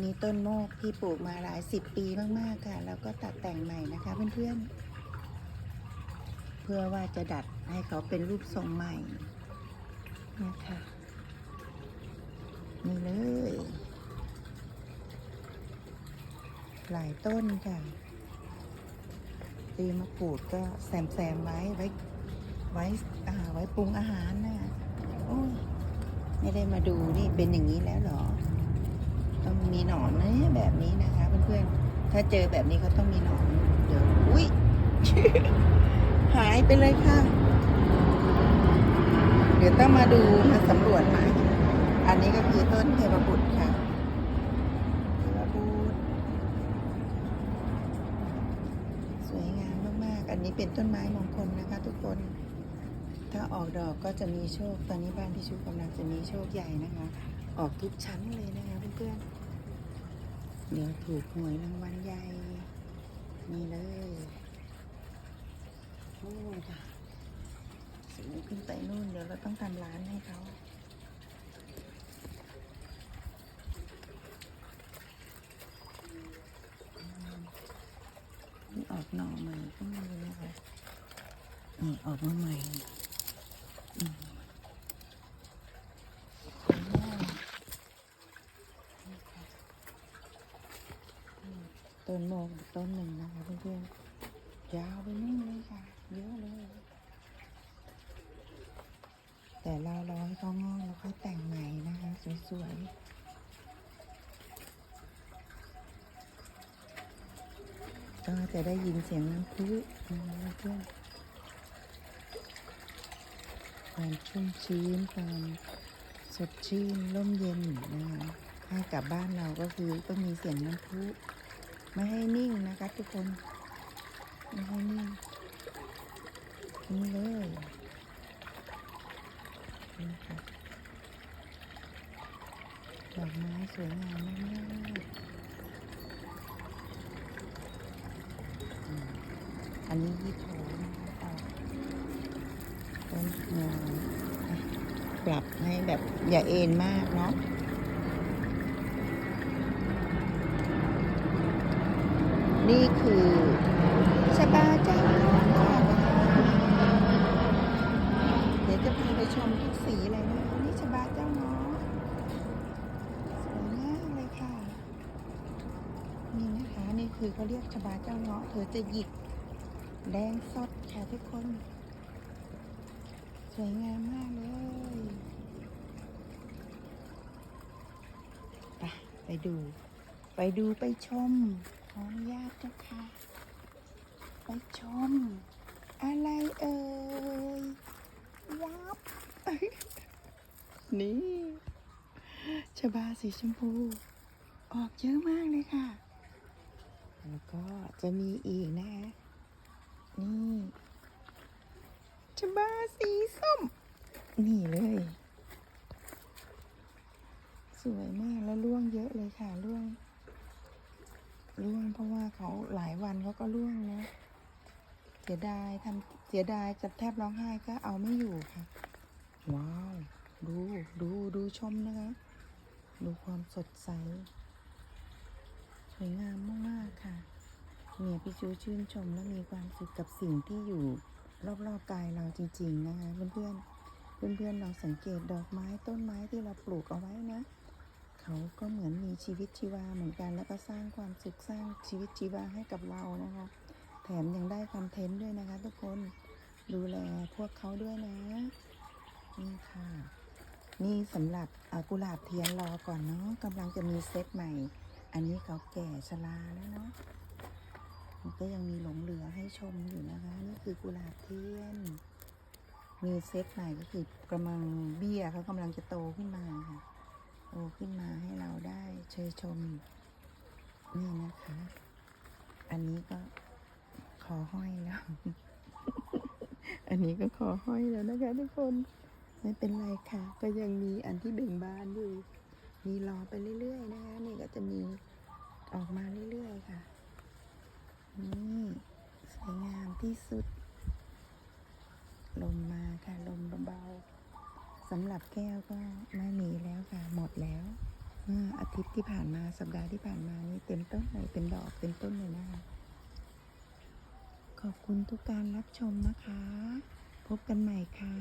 มีต้นโมกที่ปลูกมาหลายสิบปีมากๆค่ะ แล้วก็ตัดแต่งใหม่นะคะเพื่อนๆ เพื่อว่าจะดัดให้เขาเป็นรูปทรงใหม่นะคะนี่เลย หลายต้นค่ะตีมะกรูดก็แซมๆไว้ไว้ไว้อ่าไว้ปรุงอาหารนะโอ้ยไม่ได้มาดูนี่เป็นอย่างนี้แล้วหรอ ต้องมีหนอนนะแบบนี้นะคะเพื่อนๆ ถ้าเจอแบบนี้ก็ต้องมีหนอน เดี๋ยว อุ้ย หายไปเลยค่ะ เดี๋ยวต้องมาดูมาสำรวจใหม่ อันนี้ก็คือต้นเทวบุตรค่ะเทวบุตรสวยงามมากๆ อันนี้เป็นต้นไม้มงคลนะคะ ทุกคน ถ้าออกดอกก็จะมีโชค ตอนนี้บ้านพี่ชูกำลังจะมีโชคใหญ่นะคะ ออกทุกชั้นเลยนะคะเพื่อนๆเดี๋ยวถูกหวยรางวัลใหญ่ นี่เลยโอ้ค่ะสูงขึ้นไปนู่นเดี๋ยวเราต้องทำร้านให้เขาออกหน่อใหม่ก็มีนะคะนี่ออกมาใหม่อืมสวยมากนี่ค่ะอืม ต้นโมกต้นหนึ่งนะคะเพื่อนๆยาวไปนู่นเลยค่ะเยอะเลย แต่เรารอให้เขางอกแล้วค่อยแต่งใหม่นะคะสวยๆก็จะได้ยินเสียงน้ำพุนะคะเพื่อนความชุ่มชื้นความสดชื่นร่มเย็นนะคะให้กลับบ้านเราก็คือต้องมีเสียงน้ำพุ ไม่ให้นิ่งนะคะทุกคน ไม่ให้นิ่งนี่เลยนี่ค่ะดอกไม้สวยงามมากๆอันนี้ยี่โถนะคะต้นงาอะปรับให้แบบอย่าเอ็นมากเนาะ นี่คือชะบาเจ้าเดี๋ยวจะพาไปชมทุกสีเลยนะนี่ชะบาเจ้าเนาะสวยมากเลยค่ะนี่นะคะนี่คือเขาเรียกชะบาเจ้าเงาะเธอจะหยิกแดงสดค่ะทุกคน สวยงามมากเลยไปไปดู ไปดูไปชม ขออนุญาตเจ้าค่ะ ไปชม อะไรเอ่ยวับ นี่ชบาสีชมพู ออกเยอะมากเลยค่ะ แล้วก็จะมีอีกนะคะนี่ชบาสีส้ม นี่เลย สวยมากแล้วร่วงเยอะเลยค่ะร่วง ร่วงเพราะว่าเขาหลายวันเขาก็ร่วงนะเสียดายทำเสียดายจะแทบร้องไห้ก็เอาไม่อยู่ค่ะ ว้าว ดูดูดูชมนะคะ ดูความสดใส สวยงามมากๆค่ะเมียพี่จูชื่นชมและมีความสุขกับสิ่งที่อยู่รอบๆกายเราจริง ๆ นะคะ เพื่อนๆเพื่อนๆลองสังเกตดอกไม้ต้นไม้ที่เราปลูกเอาไว้นะ เขาก็เหมือนมีชีวิตชีวาเหมือนกัน แล้วก็สร้างความสุขสร้างชีวิตชีวาให้กับเรานะคะ แถมยังได้คอนเทนต์ด้วยนะคะทุกคนดูแลพวกเขาด้วยนะ นี่ค่ะ นี่สำหรับกุหลาบเทียนรอก่อนเนาะกำลังจะมีเซตใหม่ อันนี้เขาแก่ชราแล้วเนาะมันก็ยังมีหลงเหลือให้ชมอยู่นะคะ นี่คือกุหลาบเทียน มีเซตใหม่ก็คือกำลังเบี้ยเขากำลังจะโตขึ้นมาค่ะ โตขึ้นมาให้เราได้เชยชม นี่นะคะ อันนี้ก็ขอห้อยแล้ว อันนี้ก็ขอห้อยแล้วนะคะทุกคน ไม่เป็นไรค่ะ ก็ยังมีอันที่เบ่งบานอยู่ มีรอไปเรื่อยๆนะคะนี่ก็จะมีออกมาเรื่อยๆค่ะ นี่สวยงามที่สุด ลมมาค่ะ ลมเบาๆ สำหรับแก้วก็ไม่มีแล้วค่ะ หมดแล้วเมื่ออาทิตย์ที่ผ่านมาสัปดาห์ที่ผ่านมานี่เต็มต้นเลยเป็นดอกเต็มต้นเลยนะคะขอบคุณทุกการรับชมนะคะ พบกันใหม่ค่ะ